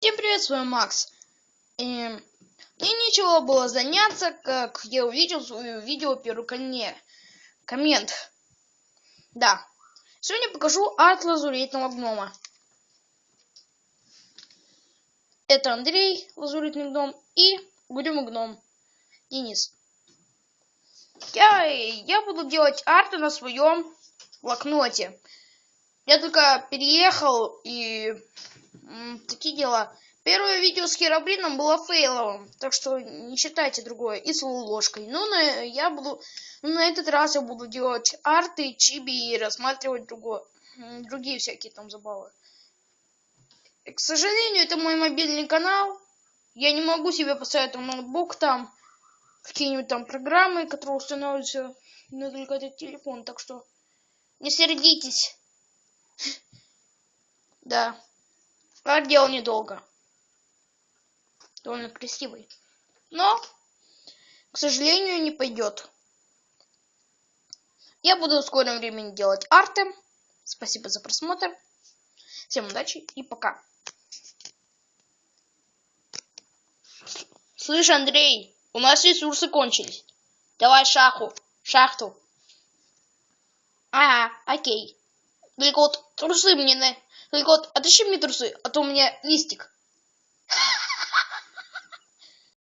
Всем привет, с вами Макс. И мне нечего было заняться, как я увидел свое видео первый коне. коммент. Да. Сегодня покажу арт лазуритного гнома. Это Андрей, лазуритный гном, и угрюмый гном, Денис. Я, я буду делать арты на своем блокноте. Я только переехал и такие дела. Первое видео с Херобрином было фейловым, так что не считайте другое. И с ложкой. Ну, на, я буду, ну, на этот раз я буду делать арты, чиби и рассматривать другое, другие всякие там забавы. И, к сожалению, это мой мобильный канал. Я не могу себе поставить там ноутбук, там какие-нибудь там программы, которые устанавливаются на только этот телефон. Так что не сердитесь. Да. А делал недолго. Довольно красивый. Но, к сожалению, не пойдет. Я буду в скором времени делать арты. Спасибо за просмотр. Всем удачи и пока. Слышь, Андрей, у нас ресурсы кончились. Давай шаху, шахту. Ага, окей. Вот трусы мне на... Только вот отыщи мне трусы, а то у меня листик.